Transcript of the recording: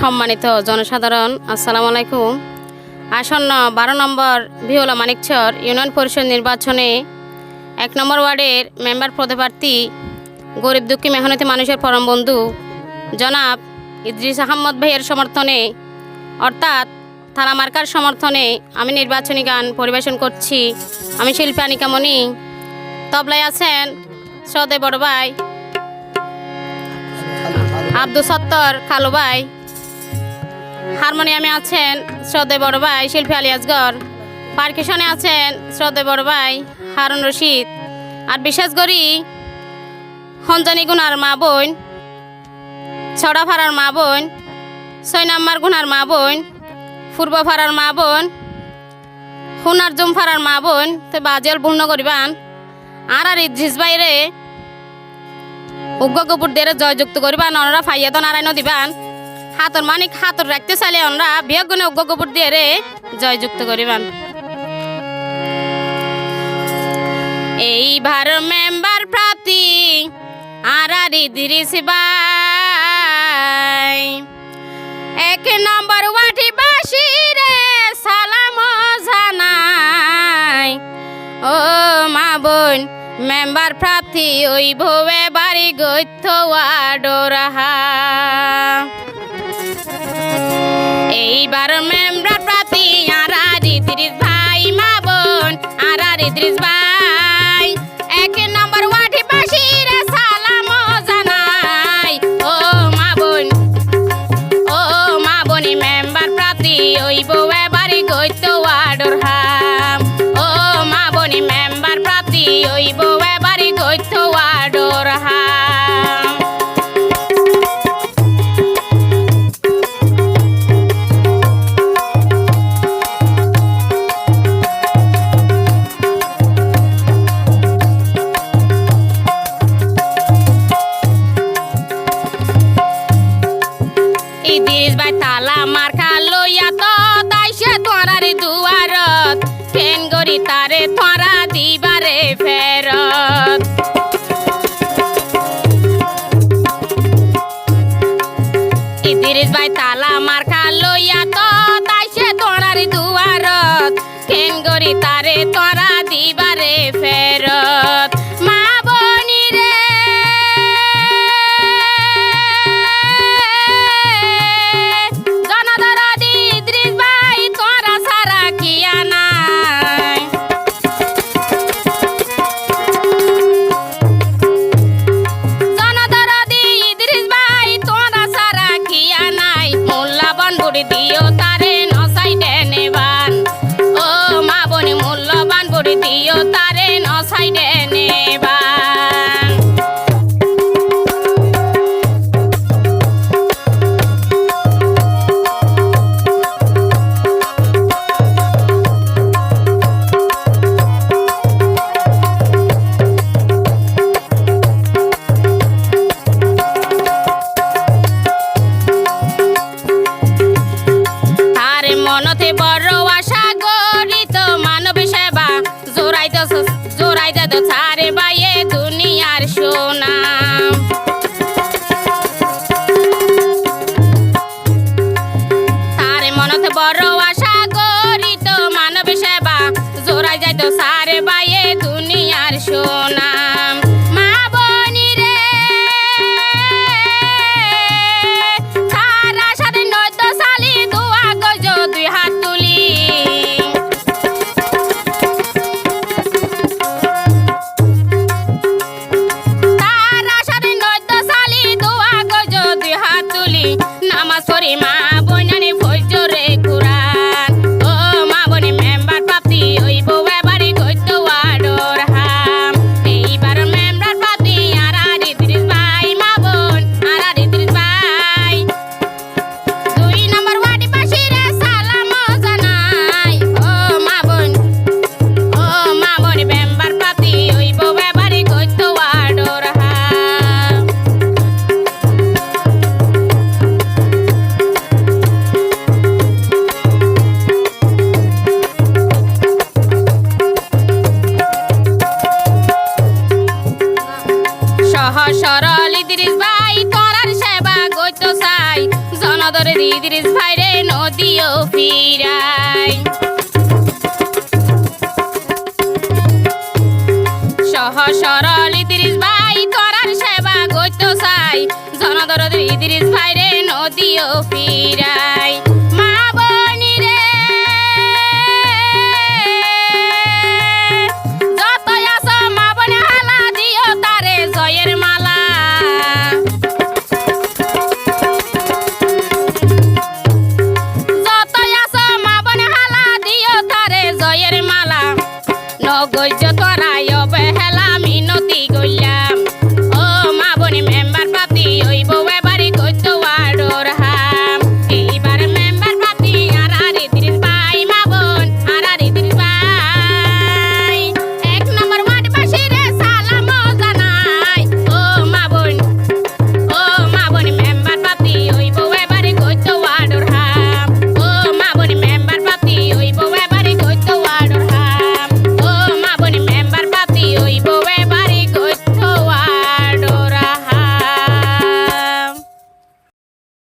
সম্মানিত জনসাধারণ, আসসালামু আলাইকুম। আসন্ন বারো নম্বর ভিওলা মানিকচর ইউনিয়ন পরিষদ নির্বাচনে এক নম্বর ওয়ার্ডের মেম্বার পদপ্রার্থী, গরিব দুঃখী মেহনতি মানুষের পরম বন্ধু, জনাব ইদ্রিস আহমদ ভাইয়ের সমর্থনে, অর্থাৎ থানা মার্কার সমর্থনে আমি নির্বাচনী গান পরিবেশন করছি। আমি শিল্পী আনিকামণি তবলায় আছেন সদে বড় ভাই, আব্দুল সত্তর খালু ভাই। হারমোনিয়ামে আছেন শ্রদ্ধে বড় ভাই শিল্পী আলী আজগর। পার্কেশনে আছেন শ্রদ্ধে বড় ভাই হারুন রশিদ। আর বিশেষ করি হঞ্জানি গুনার মা বোন, ছড়া ফাড়ার মা বোন নাম্বার গুনার মা বোন, পূর্ব ফাড়ার মা বোন, হুনার জুম ফাড়ার মা বোন, তো বাজেল পূর্ণ করিবান আর আর ইদ্রিস বাইরে উগ্র গোপুর দিয়ে জয়যুক্ত করিবান অনরা ফাইয়া তো নারায়ণ দিবান। হাতর মানিক হাতর রাখতে চাইলে অনরা বিয়োগ গুণে উগ্র গোপুর দিয়ে রে জয়যুক্ত করিবান। এইবার মেম্বার প্রাপ্তি আর আর ইদ্রিস এক নম্বর ওয়াটি বাসি রে সালাম জানাই। ও মা বোন, মেম্বার প্রার্থী, ওই ভবে বাড়ি গৈথ ওয়াডোরাহা এইবার মেম্বার তারে দিবারে ফেরত। ইদিরিস বাই তালা মার লইয়া তো তাইছে তোরারে দুয়ারত। ফেন গরি তারে তোরা দিবারে তারে নসাই নেবান জনদরে দিদিরিস ভাইরে নদীও ফিরাই। সহ সরল ইদিরিস ভাই করার সেবা গইতো চাই। জনদর ইদ্রিস ভাইরে নদীও ফিরাই।